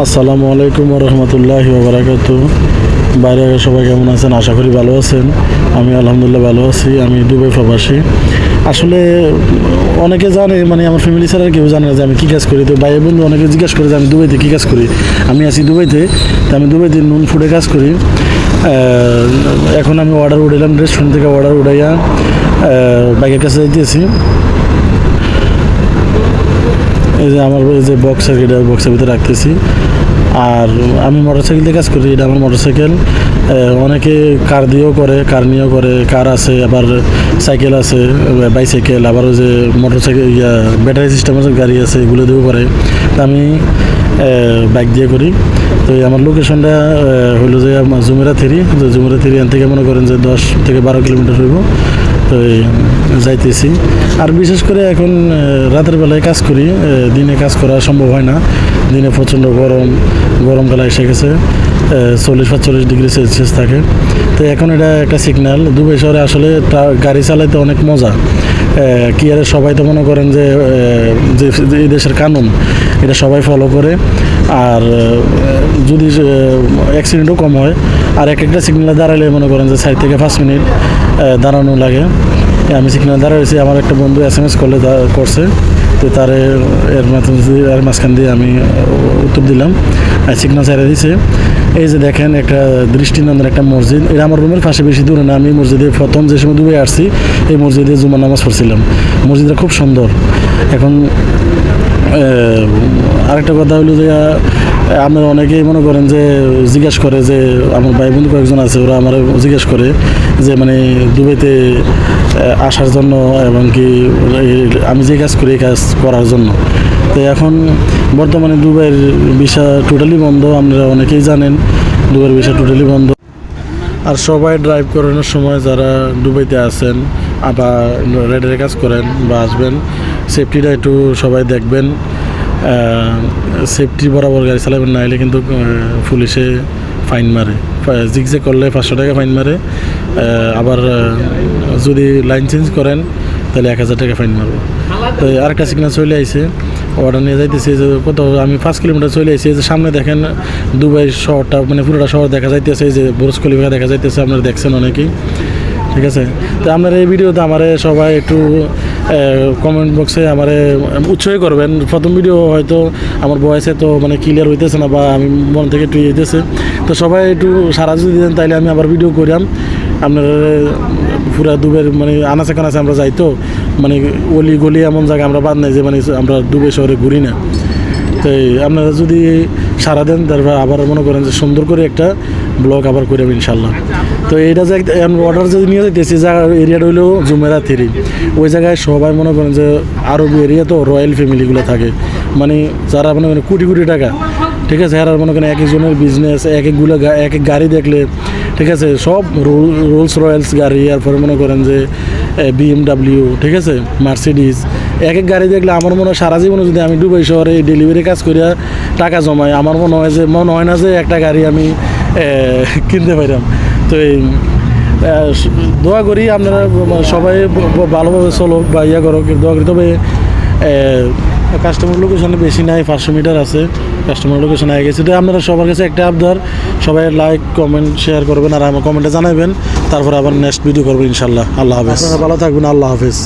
আসসালামু আলাইকুম রহমতুল্লাহ বারাকাত বাইরে সবাই কেমন আছেন? আশা করি ভালো আছেন। আমি আলহামদুলিল্লাহ ভালো আছি। আমি দুবাই প্রবাসী। আসলে অনেকে জানে মানে আমার ফ্যামিলি ছাড়া কেউ জানে না যে আমি কী কাজ করি। তো ভাই বন্ধু অনেকে জিজ্ঞাসা করে যে আমি দুবাইতে কী কাজ করি। আমি আছি দুবাইতে। তো আমি দুবাইতে নুন ফুডে কাজ করি। এখন আমি অর্ডার উঠাইলাম রেস্টুরেন্ট থেকে অর্ডার উঠাইয়া বাইকের কাছে যাইতেছি। এই যে আমার এই যে বক্সের এটা বক্সের ভিতরে রাখতেছি। আর আমি মোটরসাইকেল দিয়ে কাজ করি, এটা আমার মোটরসাইকেল অনেকে কার দিয়েও করে কার নিয়েও করে। কার আছে, আবার সাইকেল আছে বাইসাইকেল আবার যে মোটরসাইকেল ইয়া ব্যাটারি সিস্টেমের গাড়ি আছে, এগুলো দিয়েও করে। আমি বাইক দিয়ে করি। তো আমার লোকেশনটা হলো যে জুমেরা থ্রি। তো জুমেরা থ্রি এখান থেকে মনে করেন যে দশ থেকে বারো কিলোমিটার হইব। যাইতেছি। আর বিশেষ করে এখন রাতের বেলায় কাজ করি দিনে কাজ করা সম্ভব হয় না। দিনে প্রচণ্ড গরম গরমকালে এসে গেছে চল্লিশ পাঁচচল্লিশ ডিগ্রি সেলসিয়াস থাকে। তো এখন এটা একটা সিগন্যাল দুবাই শহরে আসলে গাড়ি চালাইতে অনেক মজা। কি আর সবাই তো মনে করেন যে এই দেশের কানুন, এটা সবাই ফলো করে। আর যদি অ্যাক্সিডেন্টও কম হয়, আর এক একটা সিগন্যালে দাঁড়ালে মনে করেন যে সাইড থেকে পাঁচ মিনিট দাঁড়ানো লাগে। আমি সিগন্যাল দাঁড়াইছি আমার একটা বন্ধু এস এম এস করলে করছে। তো তার এর এর মাঝখান দিয়ে আমি উত্তর দিলাম। আর সিগন্যাল ছেড়ে দিছে। এই যে দেখেন একটা দৃষ্টিনন্দন, একটা মসজিদ। এটা আমার রুমের পাশে বেশি দূরে না। আমি মসজিদে প্রথম যে সময় দুবাই আসছি, এই মসজিদে জুমার নামাজ পড়ছিলাম। মসজিদটা খুব সুন্দর। এখন আরেকটা কথা হলো যে আপনারা অনেকেই মনে করেন যে জিজ্ঞেস করে যে আমার ভাই বন্ধু কয়েকজন আছে, ওরা আমার জিজ্ঞেস করে যে মানে দুবাইতে আসার জন্য এবং কি আমি যে কাজ করি এই কাজ করার জন্য। তো এখন বর্তমানে দুবাইয়ের ভিসা টোটালি বন্ধ, আপনারা অনেকেই জানেন, দুবাইয়ের ভিসা টোটালি বন্ধ। আর সবাই ড্রাইভ করানোর সময় যারা দুবাইতে আছেন, আবার রাইডারের কাজ করেন বা আসবেন সেফটিটা একটু সবাই দেখবেন। সেফটি বরাবর গাড়ি চালাবেন না হলে কিন্তু পুলিশে ফাইন মারে। জিগজে করলে পাঁচশো টাকা ফাইন মারে। আবার যদি লাইন চেঞ্জ করেন, তাহলে এক হাজার টাকা ফাইন মারবো। তো আরেকটা সিগন্যাল চলে আইছে। অর্ডার নিয়ে যাইতেছি যে কত, আমি পাঁচ কিলোমিটার চলে আসি যে সামনে দেখেন, দুবাই শহরটা মানে পুরোটা শহর দেখা যাইতেছে। যে বুরজ খলিফা দেখা যাইতেছে, আপনারা দেখছেন অনেকেই। ঠিক আছে? তো আপনার এই ভিডিওতে আমারে সবাই একটু কমেন্ট বক্সে আমারে উৎসাহ করবেন। প্রথম ভিডিও হয়তো আমার বয়সে তো মানে ক্লিয়ার হইতেছে না বা আমি মন থেকে একটু যেতেছে তো সবাই একটু সারা যদি দেন, তাইলে আমি আবার ভিডিও করিয়াম। আপনার পুরা দুবের মানে আনাচে কানাচে আমরা যাই তো। মানে অলি গলি এমন জায়গায় আমরা বাদ নাই যে মানে আমরা দুবে শহরে ঘুরি না। তো এই আপনারা যদি সারা দেন, তারপর আবার মনে করেন যে সুন্দর করে একটা ব্লগ আবার করে আমি ইনশাল্লাহ তো এইটা যে অর্ডার যদি নিয়ে যাইতেছি যা এরিয়াটা হইল জুমেরা থ্রি। ওই জায়গায় সবাই মনে করেন যে আরবি এরিয়া তো রয়্যাল ফ্যামিলিগুলো থাকে। মানে যারা মনে করেন কোটি কোটি টাকা, ঠিক আছে? আর মনে করেন এক একজনের বিজনেস এক একগুলো এক এক গাড়ি দেখলে ঠিক আছে? সব রোলস রয়্যালস গাড়ি, এরপরে মনে করেন যে বিএমডাব্লিউ ঠিক আছে? মার্সিডিজ এক এক গাড়ি দেখলে আমার মনে হয় সারা জীবনে যদি আমি দুবাই শহরে ডেলিভারি কাজ করিয়া টাকা জমাই, আমার মনে হয় যে, মনে হয় না যে একটা গাড়ি আমি কিনতে পাইলাম তো এই দোয়া করি আপনারা সবাই ভালোভাবে চলো বা ইয়া করো দোয়া করি। তবে কাস্টমার লোকেশনে বেশি নাই, পাঁচশো মিটার আছে কাস্টমার লোকেশন আগে গেছে। তো আপনারা সবার কাছে একটা আবদার সবাই লাইক কমেন্ট শেয়ার করবেন আর আমার কমেন্টে জানাবেন তারপর আবার নেক্সট ভিডিও করবেন ইনশাল্লাহ। আল্লাহ হাফেজ। আপনারা ভালো থাকবেন, আল্লাহ হাফেজ।